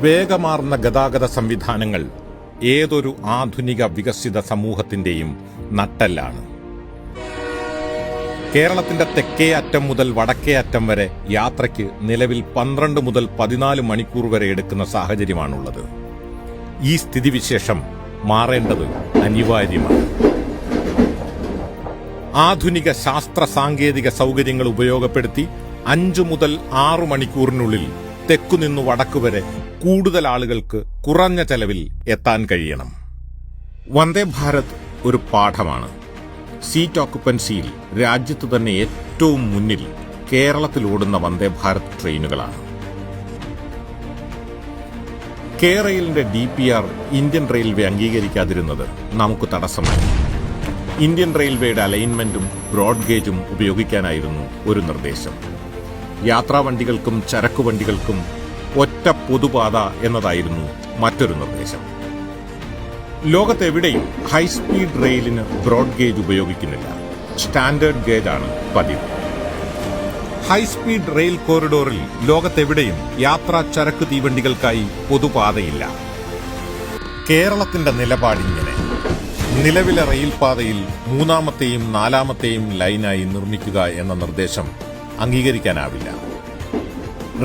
വേഗമാർന്ന ഗതാഗത സംവിധാനങ്ങൾ ഏതൊരു ആധുനിക വികസിത സമൂഹത്തിന്റെയും നട്ടെല്ലാണ്. കേരളത്തിന്റെ തെക്കേ അറ്റം മുതൽ വടക്കേ അറ്റം വരെ യാത്രയ്ക്ക് നിലവിൽ പന്ത്രണ്ട് മുതൽ പതിനാല് മണിക്കൂർ വരെ എടുക്കുന്ന സാഹചര്യമാണുള്ളത്. ഈ സ്ഥിതിവിശേഷം മാറേണ്ടത് അനിവാര്യമാണ്. ആധുനിക ശാസ്ത്ര സാങ്കേതിക സൗകര്യങ്ങൾ ഉപയോഗപ്പെടുത്തി അഞ്ചു മുതൽ ആറു മണിക്കൂറിനുള്ളിൽ തെക്കുനിന്നു വടക്കു വരെ കൂടുതൽ ആളുകൾക്ക് കുറഞ്ഞ ചെലവിൽ എത്താൻ കഴിയണം. വന്ദേ ഭാരത് ഒരു പാഠമാണ്. സീറ്റ് ഓക്കുപ്പൻസിയിൽ രാജ്യത്ത് തന്നെ ഏറ്റവും മുന്നിൽ കേരളത്തിലോടുന്ന വന്ദേ ഭാരത് ട്രെയിനുകളാണ്. കേരളിന്റെ D P R Indian railway അംഗീകരിക്കാതിരുന്നത് നമുക്ക് തടസ്സമായി. ഇന്ത്യൻ റെയിൽവേയുടെ അലൈൻമെന്റും ബ്രോഡ് ഗേജും ഉപയോഗിക്കാനായിരുന്നു ഒരു നിർദ്ദേശം. യാത്രാവണ്ടികൾക്കും ചരക്കു വണ്ടികൾക്കും ഒറ്റ പൊതുപാത എന്നതായിരുന്നു മറ്റൊരു നിർദ്ദേശം. ലോകത്തെവിടെയും ഹൈസ്പീഡ് റെയിലിന് ബ്രോഡ് ഗേജ് ഉപയോഗിക്കുന്നില്ല. സ്റ്റാൻഡേർഡ് ഗേജാണ് പതിവ്. ഹൈസ്പീഡ് റെയിൽ കോറിഡോറിൽ ലോകത്തെവിടെയും യാത്രാ ചരക്ക് തീവണ്ടികൾക്കായി പൊതുപാതയില്ല. കേരളത്തിന്റെ നിലപാടിങ്ങനെ. നിലവിലെ റെയിൽപാതയിൽ മൂന്നാമത്തെയും നാലാമത്തെയും ലൈനായി നിർമ്മിക്കുക എന്ന നിർദ്ദേശം അംഗീകരിക്കാനാവില്ല.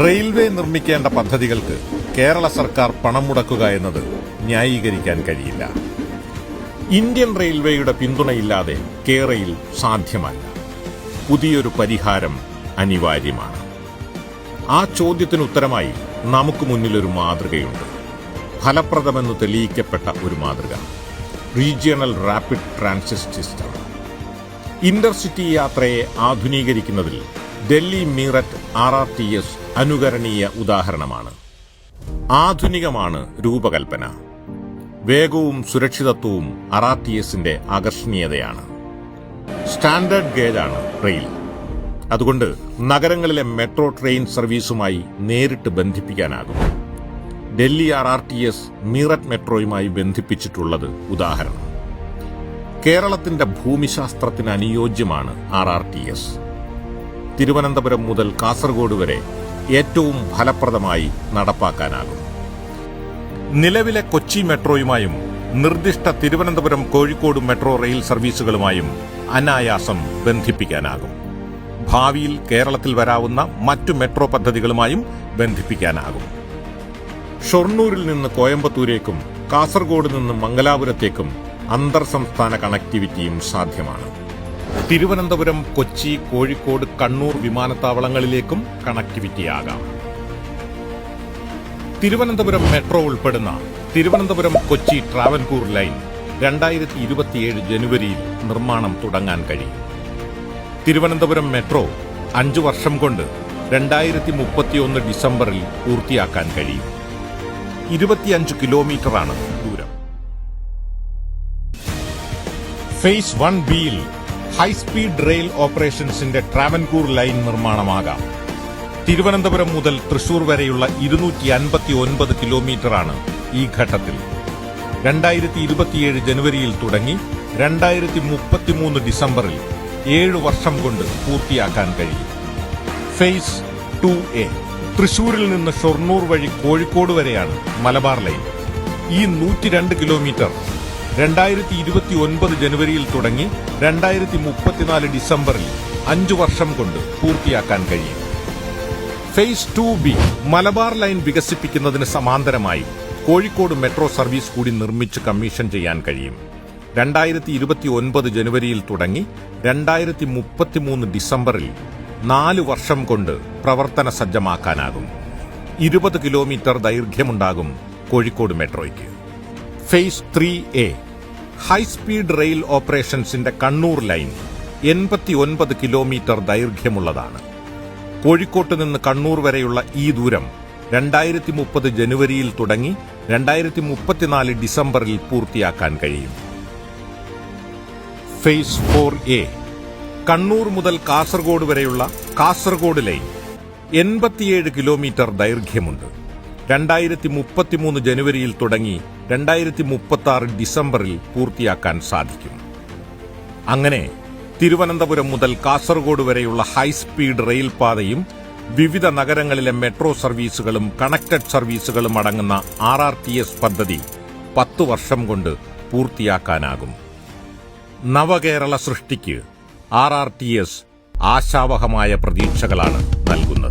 റെയിൽവേ നിർമ്മിക്കേണ്ട പദ്ധതികൾക്ക് കേരള സർക്കാർ പണം മുടക്കുക എന്നത് ന്യായീകരിക്കാൻ കഴിയില്ല. ഇന്ത്യൻ റെയിൽവേയുടെ പിന്തുണയില്ലാതെ കേരയിൽ സാധ്യമല്ല. പുതിയൊരു പരിഹാരം അനിവാര്യമാണ്. ആ ചോദ്യത്തിന് ഉത്തരമായി നമുക്ക് മുന്നിലൊരു മാതൃകയുണ്ട്. ഫലപ്രദമെന്ന് തെളിയിക്കപ്പെട്ട ഒരു മാതൃക. Regional rapid transit system. Intercity യാത്രയെ ആധുനീകരിക്കുന്നതിൽ Delhi Meerut R R T S അനുകരണീയ ഉദാഹരണമാണ്. ആധുനികമാണ് രൂപകൽപ്പന. വേഗവും സുരക്ഷിതത്വവും ആർ ആർ ടി എസിന്റെ ആകർഷണീയതയാണ്. Standard ഗേജാണ് rail. അതുകൊണ്ട് നഗരങ്ങളിലെ മെട്രോ ട്രെയിൻ സർവീസുമായി നേരിട്ട് ബന്ധിപ്പിക്കാനാകും. Delhi R R T S Meerut മെട്രോയുമായി ബന്ധിപ്പിച്ചിട്ടുള്ളത് ഉദാഹരണം. കേരളത്തിന്റെ ഭൂമിശാസ്ത്രത്തിന് അനുയോജ്യമാണ് R R T S. Thiruvananthapuram മുതൽ കാസർഗോഡ് വരെ ഏറ്റവും ഫലപ്രദമായി നടപ്പാക്കാനാകും. നിലവിലെ കൊച്ചി മെട്രോയുമായും നിർദ്ദിഷ്ട തിരുവനന്തപുരം കോഴിക്കോട് മെട്രോ റെയിൽ സർവീസുകളുമായും അനായാസം ബന്ധിപ്പിക്കാനാകും. ഭാവിയിൽ കേരളത്തിൽ വരാവുന്ന മറ്റു മെട്രോ പദ്ധതികളുമായും ബന്ധിപ്പിക്കാനാകും. ഷൊർണൂരിൽ നിന്ന് കോയമ്പത്തൂരേക്കും കാസർഗോഡ് നിന്ന് മംഗലാപുരത്തേക്കും അന്തർ സംസ്ഥാന കണക്ടിവിറ്റിയും സാധ്യമാണ്. തിരുവനന്തപുരം കൊച്ചി കോഴിക്കോട് കണ്ണൂർ വിമാനത്താവളങ്ങളിലേക്കും കണക്ടിവിറ്റി കണക്ടിവിറ്റിയാകാം തിരുവനന്തപുരം മെട്രോ ഉൾപ്പെടുന്ന തിരുവനന്തപുരം കൊച്ചി ട്രാവൻകൂർ ലൈൻ രണ്ടായിരത്തി ഇരുപത്തിയേഴ് ജനുവരിയിൽ നിർമ്മാണം തുടങ്ങാൻ കഴിയും. തിരുവനന്തപുരം മെട്രോ അഞ്ചു വർഷം കൊണ്ട് രണ്ടായിരത്തി മുപ്പത്തിയൊന്ന് ഡിസംബറിൽ പൂർത്തിയാക്കാൻ കഴിയും. ഇരുപത്തിയഞ്ച് കിലോമീറ്ററാണ് ദൂരം. ഫേസ് വൺ ബിയിൽ ഹൈസ്പീഡ് റെയിൽ ഓപ്പറേഷൻസിന്റെ ട്രാവൻകൂർ ലൈൻ നിർമ്മാണമാകാം. തിരുവനന്തപുരം മുതൽ തൃശൂർ വരെയുള്ള ഇരുന്നൂറ്റി അൻപത്തി ഒൻപത് കിലോമീറ്ററാണ് ഈ ഘട്ടത്തിൽ. രണ്ടായിരത്തി ഇരുപത്തിയേഴ് ജനുവരിയിൽ തുടങ്ങി രണ്ടായിരത്തി മുപ്പത്തിമൂന്ന് ഡിസംബറിൽ ഏഴ് വർഷം കൊണ്ട് പൂർത്തിയാക്കാൻ കഴിയും. Phase two A. തൃശൂരിൽ നിന്ന് ഷൊർണൂർ വഴി കോഴിക്കോട് വരെയാണ് മലബാർ ലൈൻ. ഈ നൂറ്റിരണ്ട് കിലോമീറ്റർ രണ്ടായിരത്തി ഇരുപത്തി ഒൻപത് ജനുവരിയിൽ തുടങ്ങി രണ്ടായിരത്തി മുപ്പത്തിനാല് ഡിസംബറിൽ അഞ്ചു വർഷം കൊണ്ട് പൂർത്തിയാക്കാൻ കഴിയും. Phase two B Malabar line വികസിപ്പിക്കുന്നതിന് സമാന്തരമായി കോഴിക്കോട് മെട്രോ സർവീസ് കൂടി നിർമ്മിച്ച് കമ്മീഷൻ ചെയ്യാൻ കഴിയും. രണ്ടായിരത്തി ഇരുപത്തി ഒൻപത് ജനുവരിയിൽ തുടങ്ങി രണ്ടായിരത്തി മുപ്പത്തിമൂന്ന് ഡിസംബറിൽ നാല് വർഷം കൊണ്ട് പ്രവർത്തന സജ്ജമാക്കാനാകും ഇരുപത് കിലോമീറ്റർ ദൈർഘ്യമുണ്ടാകും Kozhikode മെട്രോയ്ക്ക്. Phase three A high speed rail ഓപ്പറേഷൻസിന്റെ Kannur line എൺപത്തി ഒൻപത് കിലോമീറ്റർ ദൈർഘ്യമുള്ളതാണ്. കോഴിക്കോട്ട് നിന്ന് കണ്ണൂർ വരെയുള്ള ഈ ദൂരം രണ്ടായിരത്തി മുപ്പത് ജനുവരിയിൽ തുടങ്ങി രണ്ടായിരത്തി മുപ്പത്തിനാല് ഡിസംബറിൽ പൂർത്തിയാക്കാൻ കഴിയും. ഫേസ് ഫോർ എ കണ്ണൂർ മുതൽ കാസർഗോഡ് വരെയുള്ള കാസർഗോഡ് ലൈൻ എൺപത്തിയേഴ് കിലോമീറ്റർ ദൈർഘ്യമുണ്ട്. രണ്ടായിരത്തി മുപ്പത്തിമൂന്ന് ജനുവരിയിൽ തുടങ്ങി രണ്ടായിരത്തി മുപ്പത്തി ആറ് ഡിസംബറിൽ പൂർത്തിയാക്കാൻ സാധിക്കും. അങ്ങനെ തിരുവനന്തപുരം മുതൽ കാസർഗോഡ് വരെയുള്ള ഹൈസ്പീഡ് റെയിൽ പാതയും വിവിധ നഗരങ്ങളിലെ മെട്രോ സർവീസുകളും കണക്റ്റഡ് സർവീസുകളും അടങ്ങുന്ന ആർ ആർ ടി എസ് പദ്ധതി പത്തു വർഷം കൊണ്ട് പൂർത്തിയാക്കാനാകും. നവകേരള സൃഷ്ടിക്ക് ആർ ആർ ടി എസ് ആശാവഹമായ പ്രതീക്ഷകളാണ് നൽകുന്നത്.